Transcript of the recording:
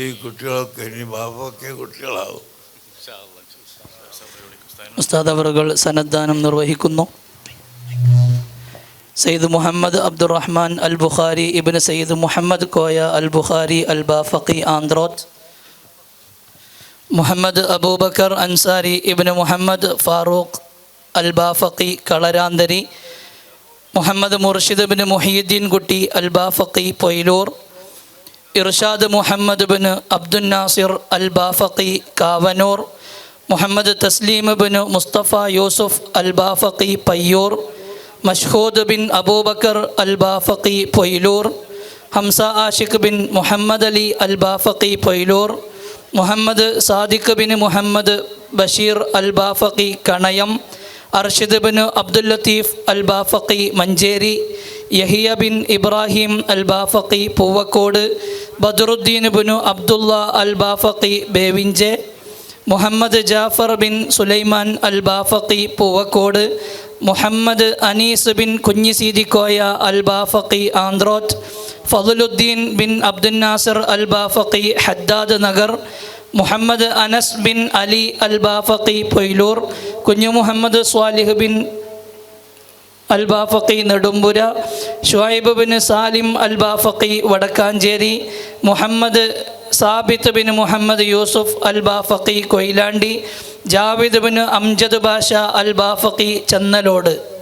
ഈ കുട്ടികളൊക്കെ ഇനി ബാബൊക്കെ കുട്ടികളാവും. ഉസ്താദ് അവറുകൾ സന്നദ്ധാനം നിർവഹിക്കുന്നു. Sayyid Muhammad Abdurahman Al Bukhari Ibn Sayyid Muhammad Koya Al Bukhari Al Bafaqi Androth. Muhammad Abubakar Ansari Ibn Muhammad Farooq Al Bafaqi കളരാന്തരി. Muhammad Murshid bin Mohiuddin Kutty Al Bafaqi Poyilur. Irshad Muhammad bin Abdul Nasir Al Bafaqi Kavanur Muhammad Thasleem bin Mustafa Yusuf Al Bafaqi Payyur Mashhood bin Abubakar Al Bafaqi Poyilur Hamza Ashiq bin Muhammad Ali Al Bafaqi Poyilur Muhammad Sadiq bin Muhammad Basheer അൽ Bafaqi Kanayam Arshid bin Abdul Latheef Al Bafaqi Manjeri Yahya bin Ibrahim Al Bafaqi Poovakkode Badaruddin Bin Abdulla Al Bafaqi Bevinje Muhammad Jafar bin Sulaiman Al Bafaqi Poovakkode Muhammad Anees bin Kunhiseethikoya Al Bafaqi Androth Fathuluddin bin Abdul Nasar Al Bafaqi Haddad Nagar Muhammad Anas bin Ali Al Bafaqi Poyilur Kunhu Muhammad Swalih Bin Al Bafaqi Nedumpura Shuhaib bin Salim Albafaqi Vadakkanchery Muhammad Sabith bin Muhammad Yusuf Albafaqi Koyilandy Javid Bin Amjad Basha Albafaqi ചന്നലോട്.